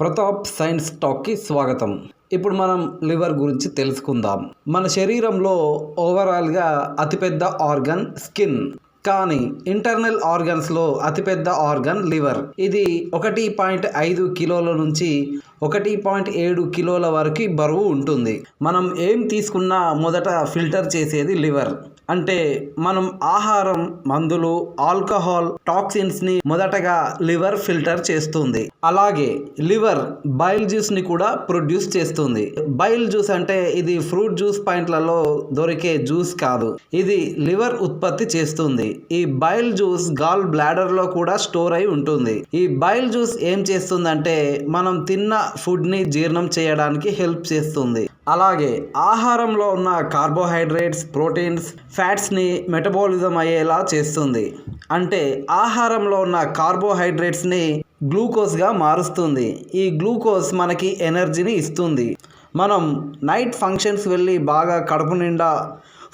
Pratap science టాక్కి స్వాగతం. ఇప్పుడు మనం లివర్ గురించి తెలుసుకుందాం. మన శరీరంలో ఓవరాల్గా అతిపెద్ద ఆర్గన్ స్కిన్. కానీ ఇంటర్నల్ ఆర్గన్స్లో అతిపెద్ద ఆర్గన్ లివర్. ఇది ఒకటి పాయింట్ ఐదు కిలోల నుంచి ఒకటి పాయింట్ ఏడు కిలోల వరకు బరువు ఉంటుంది. మనం ఏం తీసుకున్నా మొదట ఫిల్టర్ చేసేది లివర్. అంటే మనం ఆహారం మందులు ఆల్కహాల్ టాక్సిన్స్ని మొదటగా లివర్ ఫిల్టర్ చేస్తుంది. అలాగే లివర్ బైల్ జ్యూస్ని కూడా ప్రొడ్యూస్ చేస్తుంది. బైల్ జ్యూస్ అంటే ఇది ఫ్రూట్ జ్యూస్ పాయింట్లలో దొరికే జ్యూస్ కాదు. ఇది లివర్ ఉత్పత్తి చేస్తుంది. ఈ బైల్ జ్యూస్ గాల్ బ్లాడర్లో కూడా స్టోర్ అయి ఉంటుంది. ఈ బైల్ జ్యూస్ ఏం చేస్తుందంటే మనం తిన్న ఫుడ్ని జీర్ణం చేయడానికి హెల్ప్ చేస్తుంది. అలాగే ఆహారంలో ఉన్న కార్బోహైడ్రేట్స్ ప్రోటీన్స్ ఫ్యాట్స్ని మెటబాలిజం అయ్యేలా చేస్తుంది. అంటే ఆహారంలో ఉన్న కార్బోహైడ్రేట్స్ని గ్లూకోజ్గా మారుస్తుంది. ఈ గ్లూకోజ్ మనకి ఎనర్జీని ఇస్తుంది. మనం నైట్ ఫంక్షన్స్ వెళ్ళి బాగా కడుపు నిండా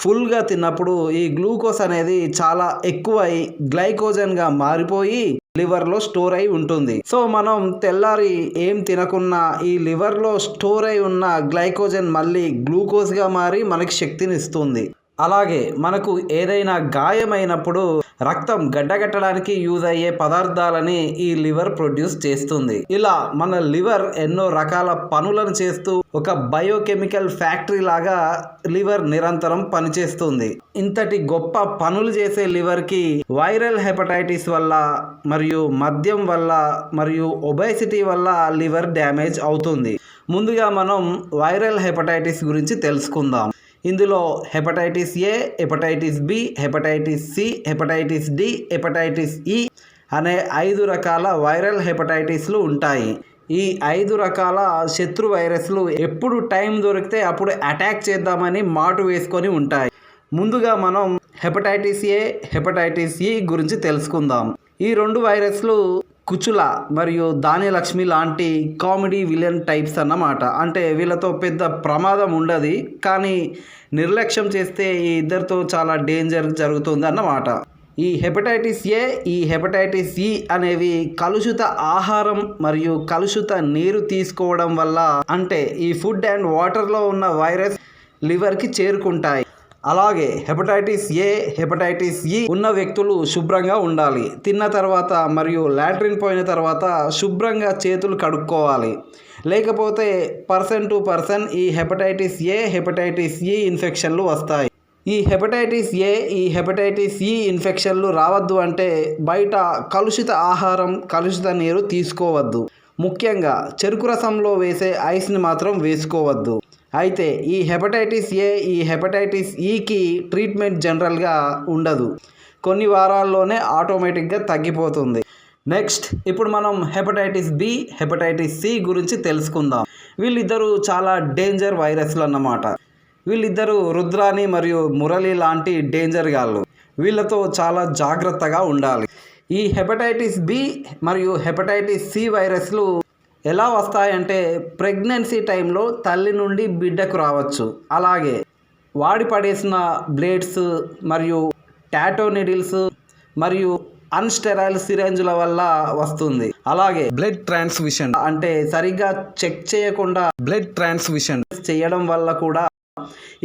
ఫుల్గా తిన్నప్పుడు ఈ గ్లూకోజ్ అనేది చాలా ఎక్కువై గ్లైకోజన్గా మారిపోయి లివర్లో స్టోర్ అయి ఉంటుంది. సో మనం తెల్లారి ఏం తినకున్నా ఈ లివర్లో స్టోర్ అయి ఉన్న గ్లైకోజన్ మళ్ళీ గ్లూకోజ్గా మారి మనకి శక్తిని ఇస్తుంది. అలాగే మనకు ఏదైనా గాయమైనప్పుడు రక్తం గడ్డగట్టడానికి యూజ్ అయ్యే పదార్థాలని ఈ లివర్ ప్రొడ్యూస్ చేస్తుంది. ఇలా మన లివర్ ఎన్నో రకాల పనులను చేస్తూ ఒక బయోకెమికల్ ఫ్యాక్టరీ లాగా లివర్ నిరంతరం పనిచేస్తుంది. ఇంతటి గొప్ప పనులు చేసే లివర్కి వైరల్ హెపటైటిస్ వల్ల మరియు మద్యం వల్ల మరియు ఒబైసిటీ వల్ల లివర్ డ్యామేజ్ అవుతుంది. ముందుగా మనం వైరల్ హెపటైటిస్ గురించి తెలుసుకుందాం. ఇందులో hepatitis A hepatitis B hepatitis C hepatitis D hepatitis E అనే ఐదు రకాల వైరల్ హెపటైటిస్లు ఉంటాయి. ఈ ఐదు రకాల శత్రు వైరస్లు ఎప్పుడు టైం దొరికితే అప్పుడు అటాక్ చేద్దామని మాటు వేసుకొని ఉంటాయి. ముందుగా మనం హెపటైటిస్ ఏ హెపటైటిస్ ఈ గురించి తెలుసుకుందాం. ఈ రెండు వైరస్లు కుచుల మరియు ధాన్యలక్ష్మి లాంటి కామెడీ విలన్ టైప్స్ అన్నమాట. అంటే వీళ్ళతో పెద్ద ప్రమాదం ఉండదు. కానీ నిర్లక్ష్యం చేస్తే ఈ ఇద్దరితో చాలా డేంజర్ జరుగుతుంది అన్నమాట. ఈ హెపటైటిస్ ఏ ఈ హెపటైటిస్ ఈ అనేవి కలుషిత ఆహారం మరియు కలుషిత నీరు తీసుకోవడం వల్ల అంటే ఈ ఫుడ్ అండ్ వాటర్లో ఉన్న వైరస్ లివర్కి చేరుకుంటాయి. అలాగే హెపటైటిస్ ఏ హెపటైటిస్ ఈ ఉన్న వ్యక్తులు శుభ్రంగా ఉండాలి. తిన్న తర్వాత మరియు లాట్రిన్ పోయిన తర్వాత శుభ్రంగా చేతులు కడుక్కోవాలి. లేకపోతే పర్సన్ టు పర్సన్ ఈ హెపటైటిస్ ఏ హెపటైటిస్ ఈ ఇన్ఫెక్షన్లు వస్తాయి. ఈ హెపటైటిస్ ఏ ఈ హెపటైటిస్ ఈ ఇన్ఫెక్షన్లు రావద్దు అంటే బయట కలుషిత ఆహారం కలుషిత నీరు తీసుకోవద్దు. ముఖ్యంగా చెరుకు రసంలో వేసే ఐస్ని మాత్రం వేసుకోవద్దు. అయితే ఈ హెపటైటిస్ ఏ ఈ హెపటైటిస్ ఈకి ట్రీట్మెంట్ జనరల్గా ఉండదు. కొన్ని వారాల్లోనే ఆటోమేటిక్గా తగ్గిపోతుంది. నెక్స్ట్ ఇప్పుడు మనం హెపటైటిస్ బి హెపటైటిస్ సి గురించి తెలుసుకుందాం. వీళ్ళిద్దరూ చాలా డేంజర్ వైరస్లు అన్నమాట వీళ్ళిద్దరూ రుద్రాని మరియు మురళి లాంటి డేంజర్ గాళ్ళు. వీళ్ళతో చాలా జాగ్రత్తగా ఉండాలి. ఈ హెపటైటిస్ బి మరియు హెపటైటిస్ సి వైరస్లు ఎలా వస్తాయంటే ప్రెగ్నెన్సీ టైంలో తల్లి నుండి బిడ్డకు రావచ్చు. అలాగే వాడి పడేసిన బ్లేడ్స్ మరియు టాటో నిడిల్స్ మరియు అన్స్టెరైల్ సిరెంజ్ల వల్ల వస్తుంది. అలాగే బ్లడ్ ట్రాన్స్మిషన్ అంటే సరిగ్గా చెక్ చేయకుండా బ్లడ్ ట్రాన్స్మిషన్ చేయడం వల్ల కూడా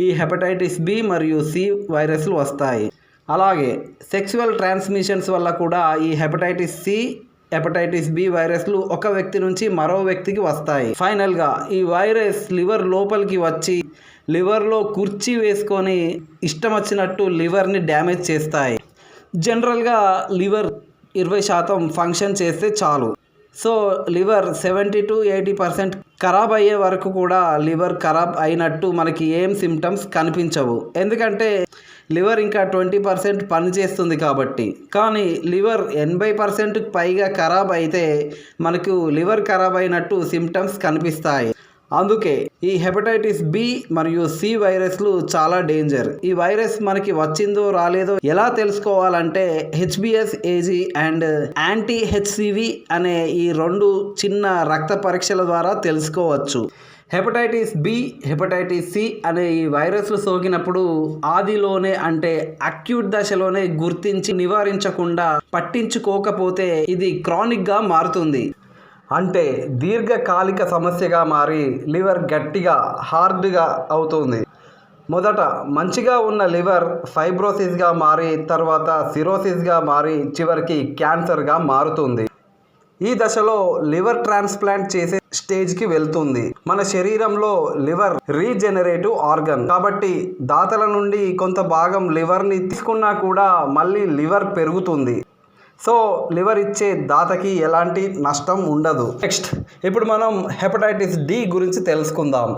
ఈ హెపటైటిస్ బి మరియు సి వైరస్లు వస్తాయి. అలాగే సెక్సువల్ ట్రాన్స్మిషన్స్ వల్ల కూడా ఈ హెపటైటిస్ సి హెపటైటిస్ బి వైరస్లు ఒక వ్యక్తి నుంచి మరో వ్యక్తికి వస్తాయి. ఫైనల్గా ఈ వైరస్ లివర్ లోపలికి వచ్చి లివర్లో కుర్చీ వేసుకొని ఇష్టం వచ్చినట్టు లివర్ని డ్యామేజ్ చేస్తాయి. జనరల్గా లివర్ ఇరవై శాతం ఫంక్షన్ చేస్తే చాలు. So liver seventy to eighty percent ఖరాబ్ అయ్యే వరకు కూడా లివర్ ఖరాబ్ అయినట్టు మనకి ఏం సిమ్టమ్స్ కనిపించవు. ఎందుకంటే లివర్ ఇంకా ట్వంటీ పర్సెంట్ పనిచేస్తుంది కాబట్టి. కానీ లివర్ ఎనభై పర్సెంట్ పైగా ఖరాబ్ అయితే మనకు లివర్ ఖరాబ్ అయినట్టు సిమ్టమ్స్ కనిపిస్తాయి. అందుకే ఈ హెపటైటిస్ బి మరియు సి వైరస్లు చాలా డేంజర్. ఈ వైరస్ మనకి వచ్చిందో రాలేదో ఎలా తెలుసుకోవాలంటే HBS AG and anti HCV అనే ఈ రెండు చిన్న రక్త పరీక్షల ద్వారా తెలుసుకోవచ్చు. హెపటైటిస్ బి హెపటైటిస్ సి అనే ఈ వైరస్లు సోకినప్పుడు ఆదిలోనే అంటే అక్యూట్ దశలోనే గుర్తించి నివారించకుండా పట్టించుకోకపోతే ఇది క్రానిక్గా మారుతుంది. అంటే దీర్ఘకాలిక సమస్యగా మారి లివర్ గట్టిగా హార్డ్గా అవుతుంది. మొదట మంచిగా ఉన్న లివర్ ఫైబ్రోసిస్గా మారి తర్వాత సిరోసిస్గా మారి చివరికి క్యాన్సర్గా మారుతుంది. ఈ దశలో లివర్ ట్రాన్స్ప్లాంట్ చేసే స్టేజ్కి వెళ్తుంది. మన శరీరంలో లివర్ రీజనరేటివ్ ఆర్గన్. కాబట్టి దాతల నుండి కొంత భాగం లివర్ని తీసుకున్నా కూడా మళ్ళీ లివర్ పెరుగుతుంది. సో లివర్ ఇచ్చే దాతకి ఎలాంటి నష్టం ఉండదు. నెక్స్ట్ ఇప్పుడు మనం హెపటైటిస్ డి గురించి తెలుసుకుందాం.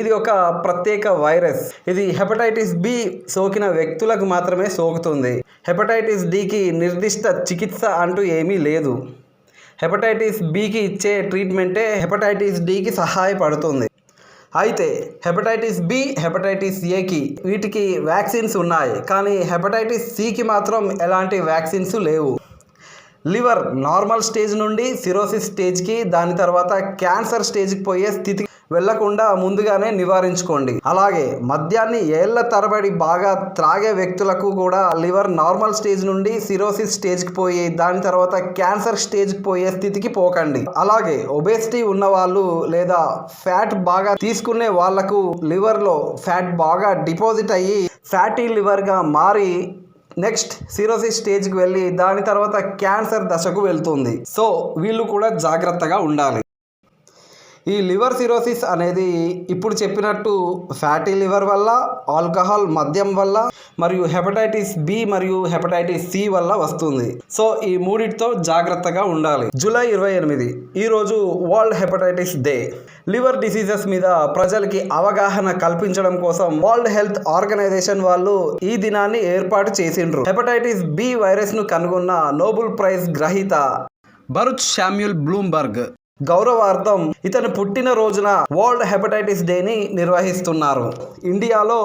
ఇది ఒక ప్రత్యేక వైరస్. ఇది హెపటైటిస్ బి సోకిన వ్యక్తులకు మాత్రమే సోకుతుంది. హెపటైటిస్ డికి నిర్దిష్ట చికిత్స అంటూ ఏమీ లేదు. హెపటైటిస్ బికి ఇచ్చే ట్రీట్మెంటే హెపటైటిస్ డికి సహాయపడుతుంది. అయితే హెపటైటిస్ బి హెపటైటిస్ ఏకి వీటికి వ్యాక్సిన్స్ ఉన్నాయి. కానీ హెపటైటిస్ సికి మాత్రం ఎలాంటి వ్యాక్సిన్స్ లేవు. లివర్ నార్మల్ స్టేజ్ నుండి సిరోసిస్ స్టేజ్కి దాని తర్వాత క్యాన్సర్ స్టేజ్కి పోయే స్థితి వెళ్ళకుండా ముందుగానే నివారించుకోండి. అలాగే మద్యాన్ని ఏళ్ళ తరబడి బాగా త్రాగే వ్యక్తులకు కూడా లివర్ నార్మల్ స్టేజ్ నుండి సిరోసిస్ స్టేజ్కి పోయి దాని తర్వాత క్యాన్సర్ స్టేజ్కి పోయే స్థితికి పోకండి. అలాగే ఒబేసిటీ ఉన్న వాళ్ళు లేదా ఫ్యాట్ బాగా తీసుకునే వాళ్ళకు లివర్లో ఫ్యాట్ బాగా డిపాజిట్ అయ్యి ఫ్యాటీ లివర్గా మారి నెక్స్ట్ సిరోసిస్ స్టేజ్కి వెళ్ళి దాని తర్వాత క్యాన్సర్ దశకు వెళ్తుంది. సో వీళ్ళు కూడా జాగ్రత్తగా ఉండాలి. ఈ లివర్ సిరోసిస్ అనేది ఇప్పుడు చెప్పినట్టు ఫ్యాటీ లివర్ వల్ల ఆల్కహాల్ మద్యం వల్ల మరియు హెపటైటిస్ బి మరియు హెపటైటిస్ సి వల్ల వస్తుంది. సో ఈ మూడిటితో జాగ్రత్తగా ఉండాలి. జూలై ఇరవై ఎనిమిది ఈరోజు world hepatitis day. Liver diseases మీద ప్రజలకి అవగాహన కల్పించడం కోసం వరల్డ్ హెల్త్ ఆర్గనైజేషన్ వాళ్ళు ఈ దినాన్ని ఏర్పాటు చేసిండ్రు. హెపటైటిస్ బి వైరస్ను కనుగొన్న నోబుల్ ప్రైజ్ గ్రహీత బరుచ్ శామ్యుల్ బ్లూంబర్గ్ గౌరవార్థం ఇతను పుట్టిన రోజున వరల్డ్ హెపటైటిస్ డేని నిర్వహిస్తున్నారు. ఇండియాలో